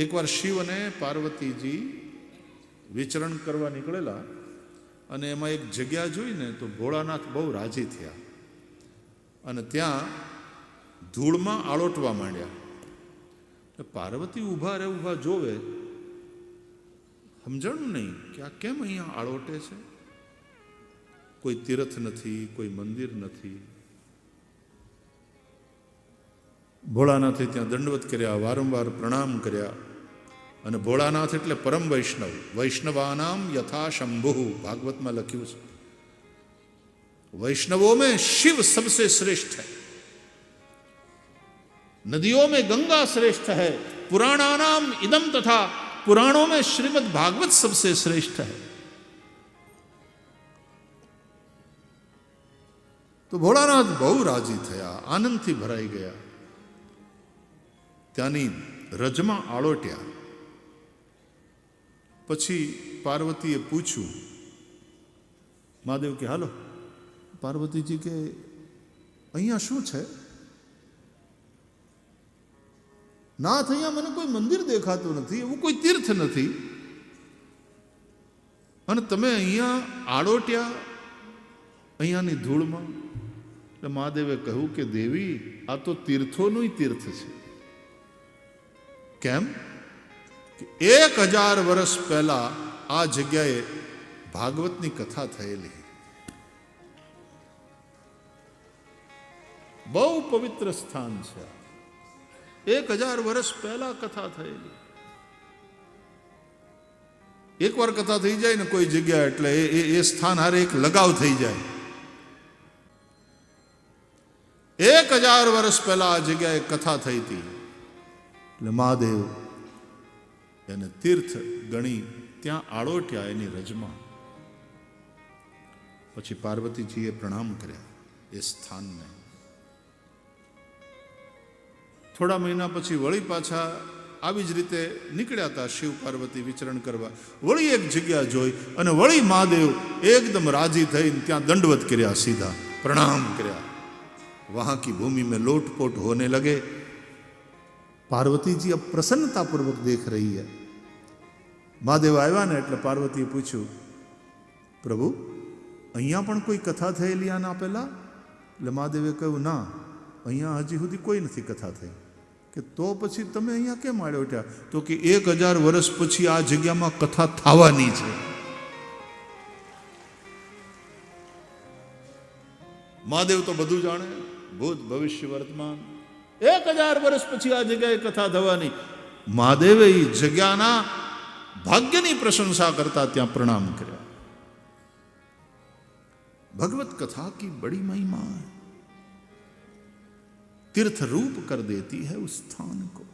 એકવાર શિવ અને પાર્વતીજી વિચરણ કરવા નીકળેલા અને એમાં એક જગ્યા જોઈને તો ભોળાનાથ બહુ રાજી થયા. અને ત્યાં ધૂળમાં આળોટવા માંડ્યા. પાર્વતી ઊભા રે ઊભા જોવે, સમજણું નહીં કે આ કેમ અહીંયા આળોટે છે? કોઈ તીર્થ નથી, કોઈ મંદિર નથી. ભોળાનાથે ત્યાં દંડવત કર્યા, વારંવાર પ્રણામ કર્યા. અને ભોળાનાથ એટલે પરમ વૈષ્ણવ. વૈષ્ણવાનામ યથા શંભુ. ભાગવતમાં લખ્યું છે. વૈષ્ણવો મેં શિવ સબસે શ્રેષ્ઠ હૈ. નદીઓ મેં ગંગા શ્રેષ્ઠ હૈ. પુરાણાનામ ઇદમ તથા પુરાણો મેં શ્રીમદ ભાગવત સબસે શ્રેષ્ઠ હૈ. તો ભોળાનાથ બહુ રાજી થયા, આનંદથી ભરાઈ ગયા. ત્યાંની રજમાં આળોટ્યા. પછી પાર્વતીએ પૂછ્યું, મહાદેવ કે, હાલો, પાર્વતીજી કે, અહીંયા શું છે? નાથ, અહીંયા મને કોઈ મંદિર દેખાતું નથી, એવું કોઈ તીર્થ નથી. અને તમે અહીંયા આડોટ્યા અહીંયાની ધૂળમાં? એટલે મહાદેવે કહ્યું કે, દેવી, આ તો તીર્થોનું તીર્થ છે. કેમ? એક હજાર વર્ષ પહેલા આ જગ્યાએ ભાગવતની કથા થયેલી. બહુ પવિત્ર સ્થાન છે. એક હજાર વર્ષ પહેલા કથા થયેલી. એકવાર કથા થઈ જાય ને કોઈ જગ્યા એટલે એ એ- એ સ્થાન હારે એક લગાવ થઈ જાય. એક હજાર વર્ષ પહેલા આ જગ્યાએ કથા થઈ હતી. એટલે મહાદેવ એને તીર્થ ગણી ત્યાં આળોટ્યા એની રજમાં પછી પાર્વતીજીએ પ્રણામ કર્યા એ સ્થાનને થોડા મહિના પછી વળી પાછા આવી જ રીતે નીકળ્યા હતા શિવ પાર્વતી વિચરણ કરવા વળી એક જગ્યા જોઈ અને વળી મહાદેવ એકદમ રાજી થઈને ત્યાં દંડવત કર્યા સીધા પ્રણામ કર્યા वहां की भूमि में लोटपोट होने लगे पार्वती जी अब प्रसन्नता पूर्वक देख रही है મહાદેવ આવ્યા ને એટલે પાર્વતીએ પૂછ્યું, પ્રભુ, અહીંયા પણ કોઈ કથા થયેલી આના પહેલાં? એટલે મહાદેવે કહ્યું, ના, અહીંયા હજી સુધી કોઈ નથી કથા થઈ. કે તો પછી તમે અહીંયા કેમ આડ્યો ઉઠ્યા? તો કે એક હજાર વર્ષ પછી આ જગ્યામાં કથા થવાની છે. મહાદેવ તો બધું જાણે, ભૂત ભવિષ્ય વર્તમાન. એક હજાર વર્ષ પછી આ જગ્યાએ કથા થવાની. મહાદેવે એ જગ્યાના ભાગ્યની પ્રશંસા કરતા ત્યાં પ્રણામ કર્યા भगवत कथा की बड़ी महिमा है तीर्थ रूप कर देती है उस स्थान को